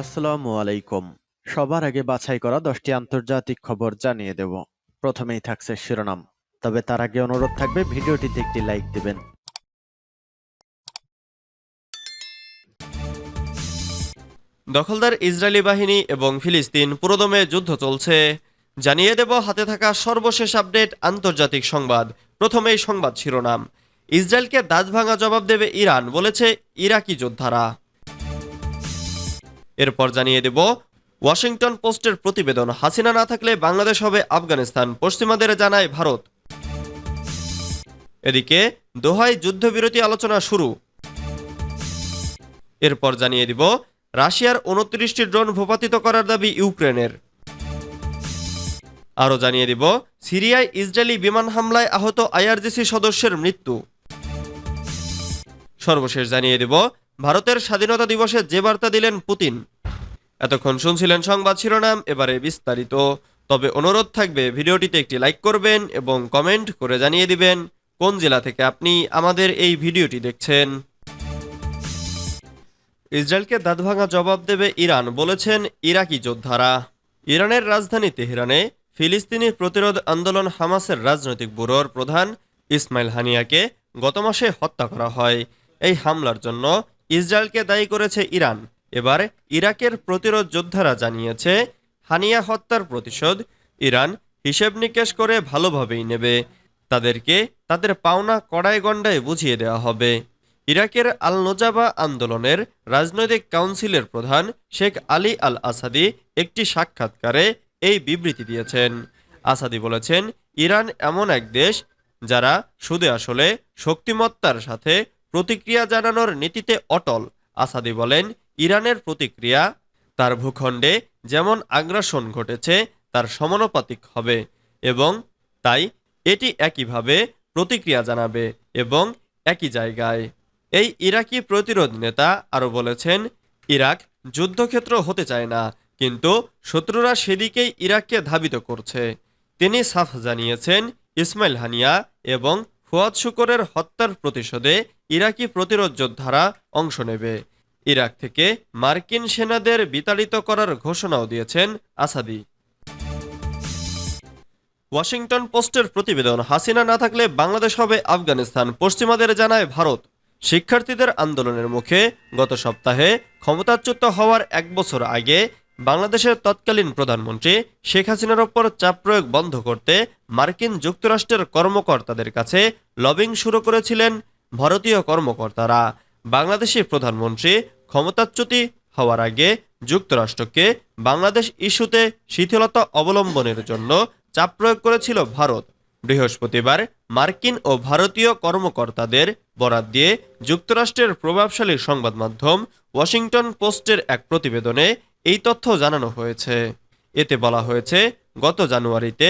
আসসালামু আলাইকুম। সবার আগে বাছাই করা দশটি আন্তর্জাতিক খবর জানিয়ে দেব। প্রথমেই থাকছে শিরোনাম। তবে তার আগে অনুরোধ থাকবে, ভিডিওটিতে একটি লাইক দিবেন। দখলদার ইসরায়েলি বাহিনী এবং ফিলিস্তিন পুরোদমে যুদ্ধ চলছে। জানিয়ে দেব, হাতে থাকা সর্বশেষ আপডেট, আন্তর্জাতিক সংবাদ। প্রথমেই সংবাদ শিরোনাম। ইসরায়েলকে দাঁত ভাঙা জবাব দেবে ইরান, বলেছে ইরাকি যোদ্ধারা। এরপর জানিয়ে দেব, ওয়াশিংটন পোস্টের প্রতিবেদন, হাসিনা না থাকলে বাংলাদেশ হবে আফগানিস্তান, পশ্চিমাদের জানায় ভারত। এদিকে, দোহায় যুদ্ধবিরতি আলোচনা শুরু। এরপর জানিয়ে দিব, রাশিয়ার উনত্রিশটি ড্রোন ভূপাতিত করার দাবি ইউক্রেনের। আরও জানিয়ে দিব, সিরিয়ায় ইসরায়েলি বিমান হামলায় আহত আইআরজিসি সদস্যের মৃত্যু। সর্বশেষ জানিয়ে দিব ভারতের স্বাধীনতা দিবসে যে বার্তা দিলেন পুতিন। এতক্ষণ শুনছিলেন সংবাদ শিরোনাম, এবারে বিস্তারিত। তবে অনুরোধ থাকবে, ভিডিওটিতে একটি লাইক করবেন এবং কমেন্ট করে জানিয়ে দিবেন কোন জেলা থেকে আপনি আমাদের এই ভিডিওটি দেখছেন। ইসরায়েলকে দাঁতভাঙা জবাব দেবে ইরান, বলেছেন ইরাকি যোদ্ধারা। ইরানের রাজধানী তেহরানে ফিলিস্তিনি প্রতিরোধ আন্দোলন হামাসের রাজনৈতিক ব্যুরোর প্রধান ইসমাইল হানিয়াকে গত মাসে হত্যা করা হয়। এই হামলার জন্য ইসরায়েলকে দায়ী করেছে ইরান। এবার ইরাকের প্রতিরোধ যোদ্ধারা জানিয়েছে, হানিয়া হত্যার প্রতিশোধ ইরান হিসেব নিকেশ করে ভালোভাবেই নেবে। তাদেরকে তাদের পাওনা কড়াই গণ্ডায় বুঝিয়ে দেওয়া হবে। ইরাকের আল নোজাবা আন্দোলনের রাজনৈতিক কাউন্সিলের প্রধান শেখ আলী আল আসাদি একটি সাক্ষাৎকারে এই বিবৃতি দিয়েছেন। আসাদি বলেছেন, ইরান এমন এক দেশ যারা সুদে আসলে শক্তিমত্তার সাথে প্রতিক্রিয়া জানানোর নীতিতে অটল। আসাদি বলেন, ইরানের প্রতিক্রিয়া তার ভূখণ্ডে যেমন আগ্রাসন ঘটেছে, তার সমানুপাতিক হবে এবং তাই এটি একইভাবে প্রতিক্রিয়া জানাবে এবং একই জায়গায়। এই ইরাকি প্রতিরোধ নেতা আরও বলেছেন, ইরাক যুদ্ধক্ষেত্র হতে চায় না, কিন্তু শত্রুরা সেদিকেই ইরাককে ধাবিত করছে। তিনি সাফ জানিয়েছেন, ইসমাইল হানিয়া এবং ফুয়াদ শুকরের হত্যার প্রতিশোধে ইরাকি প্রতিরোধ যোদ্ধারা অংশ নেবে। ইরাক থেকে মার্কিন সেনাদের বিতাড়িত করার ঘোষণাও দিয়েছেন আসাদি। ওয়াশিংটন পোস্টের প্রতিবেদন, হাসিনা না থাকলে বাংলাদেশ হবে আফগানিস্তান, পশ্চিমাদের জানায় ভারত। শিক্ষার্থীদের আন্দোলনের মুখে গত সপ্তাহে ক্ষমতাচ্যুত হওয়ার এক বছর আগে বাংলাদেশের তৎকালীন প্রধানমন্ত্রী শেখ হাসিনার ওপর চাপ প্রয়োগ বন্ধ করতে মার্কিন যুক্তরাষ্ট্রের কর্মকর্তাদের কাছে লবিং শুরু করেছিলেন ভারতীয় কর্মকর্তারা। বাংলাদেশি প্রধানমন্ত্রী ক্ষমতাচ্যুতি হওয়ার আগে যুক্তরাষ্ট্রকে বাংলাদেশ ইস্যুতে শিথিলতা অবলম্বনের জন্য চাপ প্রয়োগ করেছিল ভারত। বৃহস্পতিবার মার্কিন ও ভারতীয় কর্মকর্তাদের বরাত দিয়ে যুক্তরাষ্ট্রের প্রভাবশালী সংবাদ মাধ্যম ওয়াশিংটন পোস্টের এক প্রতিবেদনে এই তথ্য জানানো হয়েছে। এতে বলা হয়েছে, গত জানুয়ারিতে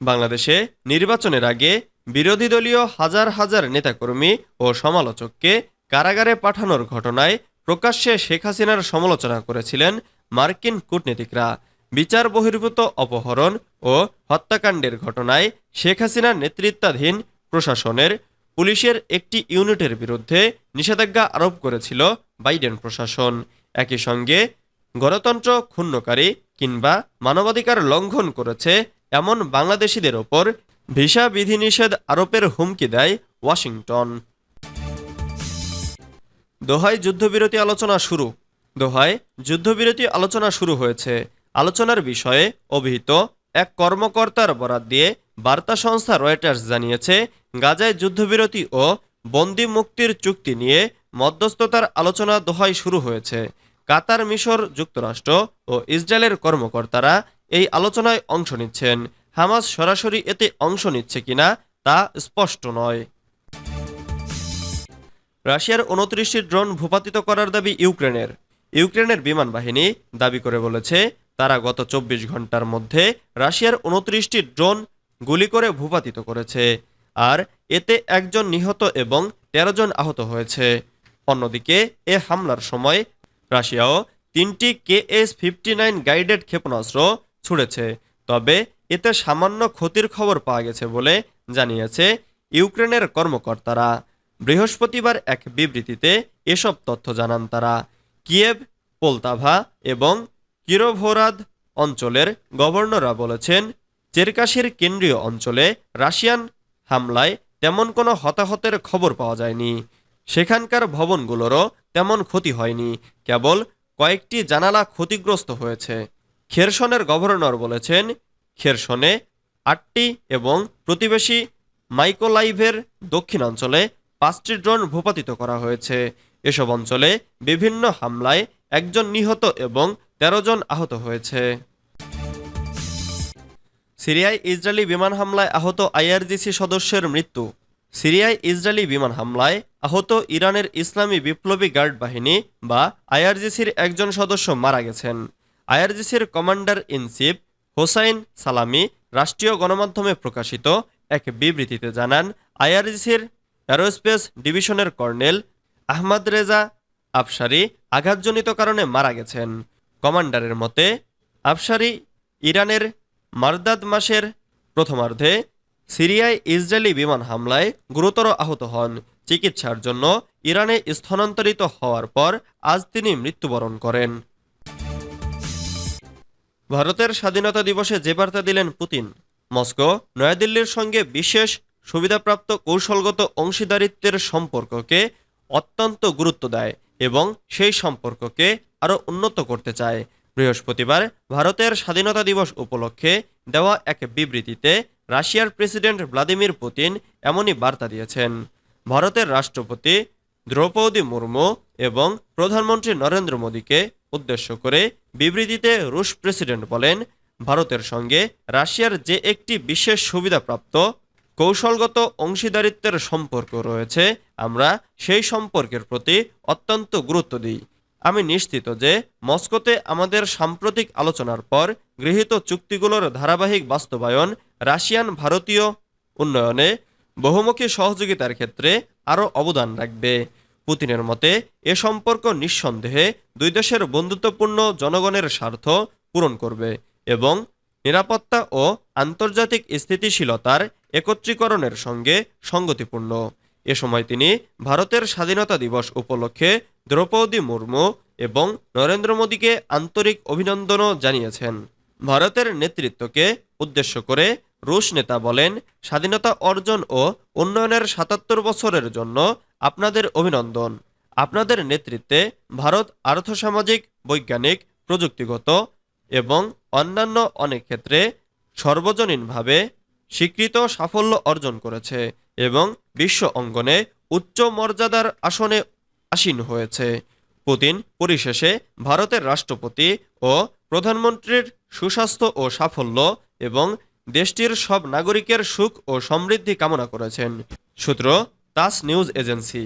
বাংলাদেশে নির্বাচনের আগে বিরোধী দলীয় হাজার হাজার নেতাকর্মী ও সমালোচককে কারাগারে পাঠানোর ঘটনায় প্রকাশ্যে শেখ হাসিনার সমালোচনা করেছিলেন মার্কিন কূটনীতিকরা। বিচার বহির্ভূত অপহরণ ও হত্যাকাণ্ডের ঘটনায় শেখ হাসিনার নেতৃত্বাধীন প্রশাসনের পুলিশের একটি ইউনিটের বিরুদ্ধে নিষেধাজ্ঞা আরোপ করেছিল বাইডেন প্রশাসন। একই সঙ্গে গণতন্ত্র ক্ষুণ্ণকারী কিংবা মানবাধিকার লঙ্ঘন করেছে এমন বাংলাদেশিদের ওপর ভিসা বিধিনিষেধ আরোপের হুমকি দেয় ওয়াশিংটন। দোহায় যুদ্ধবিরতি আলোচনা শুরু। দোহায় যুদ্ধবিরতি আলোচনা শুরু হয়েছে। আলোচনার বিষয়ে অভিহিত এক কর্মকর্তার বরাত দিয়ে বার্তা সংস্থা রয়টার্স জানিয়েছে, গাজায় যুদ্ধবিরতি ও বন্দি মুক্তির চুক্তি নিয়ে মধ্যস্থতার আলোচনা দোহায় শুরু হয়েছে। কাতার মিশর যুক্তরাষ্ট্র ও ইসরায়েলের কর্মকর্তারা এই আলোচনায় অংশ নিচ্ছেন। হামাস সরাসরি এতে অংশ নিচ্ছে কিনা তা স্পষ্ট নয়। রাশিয়ার উনত্রিশটি ড্রোন ভূপাতিত করার দাবি ইউক্রেনের। ইউক্রেনের বিমান বাহিনী দাবি করে বলেছে, তারা গত চব্বিশ ঘণ্টার মধ্যে রাশিয়ার উনত্রিশটি ড্রোন গুলি করে ভূপাতিত করেছে, আর এতে একজন নিহত এবং তেরো জন আহত হয়েছে। অন্যদিকে, এ হামলার সময় রাশিয়াও তিনটি কেএস ফিফটি নাইন গাইডেড ক্ষেপণাস্ত্র ছুড়েছে। তবে এতে সামান্য ক্ষতির খবর পাওয়া গেছে বলে জানিয়েছে ইউক্রেনের কর্মকর্তারা। বৃহস্পতিবার এক বিবৃতিতে এসব তথ্য জানান তারা। কিয়েভ, পোলতাভা এবং কিরোভোরাদ অঞ্চলের গভর্নররা বলেছেন চেরকাশির কেন্দ্রীয় অঞ্চলে রাশিয়ান হামলায় তেমন কোনো হতাহতের খবর পাওয়া যায়নি। সেখানকার ভবনগুলোরও তেমন ক্ষতি হয়নি, কেবল কয়েকটি জানালা ক্ষতিগ্রস্ত হয়েছে। খেরসনের গভর্নর বলেছেন, খেরসনে আটটি এবং প্রতিবেশী মাইকোলাইভের দক্ষিণাঞ্চলে পাঁচটি ড্রোন ভূপাতিত করা হয়েছে। এসব অঞ্চলে বিভিন্ন হামলায় একজন নিহত এবং তেরো জন আহত হয়েছে। সিরিয়ায় ইসরায়েলি বিমান হামলায় আহত আইআরজিসি সদস্যের মৃত্যু। সিরিয়ায় ইসরায়েলি বিমান হামলায় আহত ইরানের ইসলামী বিপ্লবী গার্ড বাহিনী বা আইআরজিসির একজন সদস্য মারা গেছেন। আইআরজিসির commander in chief Hossein Salami রাষ্ট্রীয় গণমাধ্যমে প্রকাশিত এক বিবৃতিতে জানান, আইআরজিসির অ্যারোস্পেস ডিভিশনের কর্নেল আহমদ রেজা আফসারি আঘাতজনিত কারণে মারা গেছেন। কমান্ডারের মতে আফসারি ইরানের মারদাদ মাসের প্রথমার্ধে সিরিয়ায় ইসরায়েলি বিমান হামলায় গুরুতর আহত হন। চিকিৎসার জন্য ইরানে স্থানান্তরিত হওয়ার পর আজ তিনি মৃত্যুবরণ করেন। ভারতের স্বাধীনতা দিবসে যে বার্তা দিলেন পুতিন, মস্কো, নয়াদিল্লির সঙ্গে বিশেষ সুবিধাপ্রাপ্ত কৌশলগত অংশীদারিত্বের সম্পর্ককে অত্যন্ত গুরুত্ব দেয় এবং সেই সম্পর্ককে আরও উন্নত করতে চায়। বৃহস্পতিবার ভারতের স্বাধীনতা দিবস উপলক্ষে দেওয়া এক বিবৃতিতে রাশিয়ার প্রেসিডেন্ট ভ্লাদিমির পুতিন এমনই বার্তা দিয়েছেন। ভারতের রাষ্ট্রপতি দ্রৌপদী মুর্মু এবং প্রধানমন্ত্রী নরেন্দ্র মোদীকে উদ্দেশ্য করে বিবৃতিতে রুশ প্রেসিডেন্ট বলেন, ভারতের সঙ্গে রাশিয়ার যে একটি বিশেষ সুবিধাপ্রাপ্ত, কৌশলগত অংশীদারিত্বের সম্পর্ক রয়েছে, আমরা সেই সম্পর্কের প্রতি অত্যন্ত গুরুত্ব দিই। আমি নিশ্চিত যে মস্কোতে আমাদের সাম্প্রতিক আলোচনার পর গৃহীত চুক্তিগুলোর ধারাবাহিক বাস্তবায়ন রাশিয়ান ভারতীয় উন্নয়নে বহুমুখী সহযোগিতার ক্ষেত্রে আরও অবদান রাখবে। পুতিনের মতে, এ সম্পর্ক নিঃসন্দেহে দুই দেশের বন্ধুত্বপূর্ণ জনগণের স্বার্থ পূরণ করবে এবং নিরাপত্তা ও আন্তর্জাতিক স্থিতিশীলতার একত্রীকরণের সঙ্গে সঙ্গতিপূর্ণ। এ সময় তিনি ভারতের স্বাধীনতা দিবস উপলক্ষে দ্রৌপদী মুর্মু এবং নরেন্দ্র মোদীকে আন্তরিক অভিনন্দনও জানিয়েছেন। ভারতের নেতৃত্বকে উদ্দেশ্য করে রুশ নেতা বলেন, স্বাধীনতা অর্জন ও উন্নয়নের সাতাত্তর বছরের জন্য আপনাদের অভিনন্দন। আপনাদের নেতৃত্বে ভারত আর্থসামাজিক, বৈজ্ঞানিক, প্রযুক্তিগত এবং অন্যান্য অনেক ক্ষেত্রে সর্বজনীনভাবে স্বীকৃত সাফল্য অর্জন করেছে এবং বিশ্ব অঙ্গনে উচ্চ মর্যাদার আসনে আসীন হয়েছে। পুতিন পরিশেষে ভারতের রাষ্ট্রপতি ও প্রধানমন্ত্রীর সুস্বাস্থ্য ও সাফল্য এবং দেশটির সব নাগরিকের সুখ ও সমৃদ্ধি কামনা করেছেন। সূত্র তাস নিউজ এজেন্সি।